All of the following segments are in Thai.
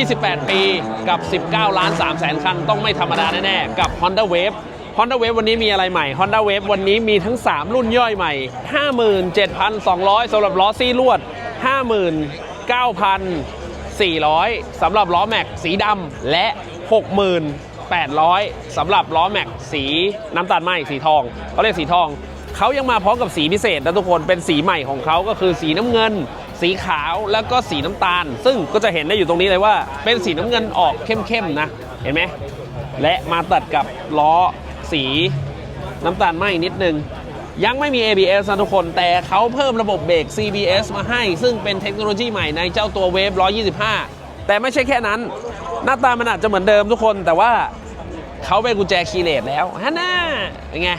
28 ปีกับ 19 ล้าน3แสนคัน ต้องไม่ธรรมดาแน่ๆ กับ Honda Wave Honda Wave วันนี้มีอะไรใหม่ Honda Wave วันนี้มีทั้ง 3 รุ่นย่อยใหม่ 57,200สำหรับล้อซี่ลวด 59,400สำหรับล้อแม็กสีดำและ60,800สำหรับล้อแม็กสีน้ำตาลไหมสีทองเขาเรียกสีทองเขายังมาพร้อมกับสีพิเศษนะทุกคนเป็นสีใหม่ของเขาก็คือสีน้ำเงิน สีขาวแล้วก็สีน้ำตาล ซึ่งก็จะเห็นได้อยู่ตรงนี้เลยว่า เป็นสีน้ำเงินออกเข้มๆนะ เห็นไหมและมาตัดกับล้อสีน้ำตาลไหมนิดนึง ยังไม่มี ABS นะทุกคน แต่เขาเพิ่มระบบเบรก CBS มาให้ ซึ่งเป็นเทคโนโลยีใหม่ในเจ้าตัวเวฟ125 แต่ไม่ใช่แค่นั้น หน้าตามันอาจจะเหมือนเดิมทุกคนแต่ว่าเขาเป็นกุญแจคีย์เลสแล้วฮะน่าเป็นไง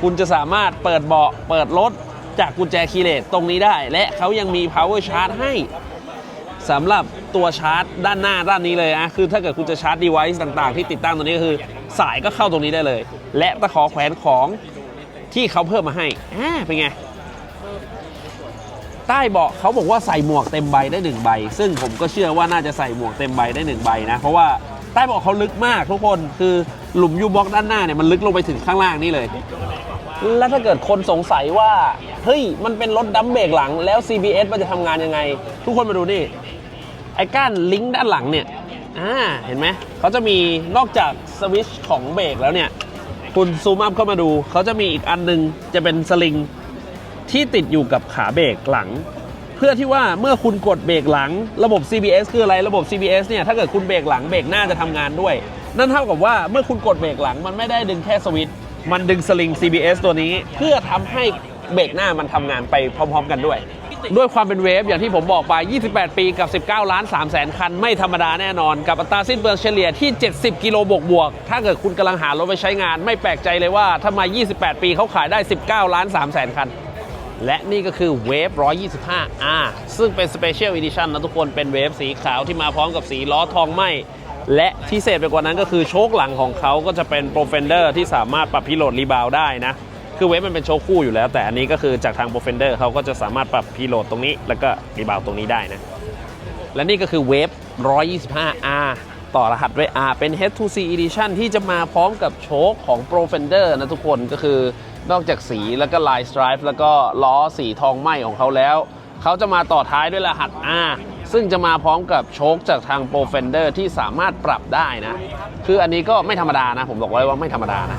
คุณจะสามารถเปิดเบาะเปิดรถ จากกุญแจคีย์เลสตรงนี้ได้ และเขายังมี power charge ให้สำหรับตัวชาร์จด้านหน้าด้านนี้เลยนะคือถ้าเกิดคุณจะชาร์จ device ต่างๆ ที่ติดตั้งตรงนี้ก็คือ สายก็เข้าตรงนี้ได้เลย และตะขอแขวนของที่เขาเพิ่มมาให้อ่าเป็นไงใต้เบาะเขาบอกว่าใส่หมวกเต็มใบได้หนึ่งใบ ซึ่งผมก็เชื่อว่าน่าจะใส่หมวกเต็มใบได้หนึ่งใบนะ เพราะว่า ใต้เบาะเขาลึกมากทุกคนคือหลุมยูบ็อกด้านหน้าเนี่ยมันลึกลงไปถึงข้างล่างนี่เลย แล้วถ้าเกิดคนสงสัยว่า เฮ้ย มันเป็นรถดัมเบรกหลังแล้ว CBS มันจะทำงานยังไง ทุกคนมาดูนี่ ไอ้ก้านลิงก์ด้านหลังเนี่ยอ่าเห็นไหมเขาจะมีนอกจากสวิตช์ของเบรกแล้วเนี่ยคุณซูมอัพเข้ามาดู เขาจะมีอีกอันหนึงจะเป็นสลิงที่ติดอยู่กับขาเบรกหลัง เพื่อที่ว่าเมื่อคุณกดเบรกหลังระบบ CBS คืออะไรระบบ CBS เนี่ยถ้าเกิดคุณเบรกหลังเบรกหน้าจะทำงานด้วย นั่นเท่ากับว่าเมื่อคุณกดเบรกหลังมันไม่ได้ดึงแค่สวิตช์มันดึงสลิง CBS ตัวนี้ เพื่อทำให้เบรกหน้ามันทำงานไปพร้อม ๆ กันด้วย ด้วยความเป็นเวฟอย่างที่ผมบอกไป 28 ปีกับ 19 ล้าน3แสนคัน ไม่ธรรมดาแน่นอน กับอัตราสิ้นเปลืองเฉลี่ยที่ 70 กิโลบวกบวก ถ้าเกิดคุณกำลังหารถไปใช้งาน ไม่แปลกใจเลยว่าทำไม 28 ปีเขาขายได้ 19 ล้าน3แสนคัน และนี่ก็คือเวฟ 125R ซึ่งเป็น Special Edition นะทุกคน เป็นเวฟสีขาวที่มาพร้อมกับสีล้อทองไหมและพิเศษไปกว่านั้นก็คือโชคหลังของเขาก็จะเป็น Profender ที่สามารถปรับพิโลดรีบาวได้นะ คือเวฟมันเป็นโชคคู่อยู่แล้ว แต่อันนี้ก็คือจากทาง Profender เขาก็จะสามารถปรับพิโลดตรงนี้ แล้วก็รีบาวตรงนี้ได้นะ และนี่ก็คือเวฟ 125R ต่อรหัสด้วย R เป็น H2C Edition ที่จะมาพร้อมกับโชคของ Profender นะทุกคนก็คือ นอกจากสีแล้วก็ลายสไตร์แล้วก็ล้อสีทองไหมของเขาแล้ว เขาจะมาต่อท้ายด้วยรหัส R ซึ่งจะมาพร้อมกับโชคจากทางโปรเฟนเดอร์ที่สามารถปรับได้นะ คืออันนี้ก็ไม่ธรรมดานะ ผมบอกไว้ว่าไม่ธรรมดานะ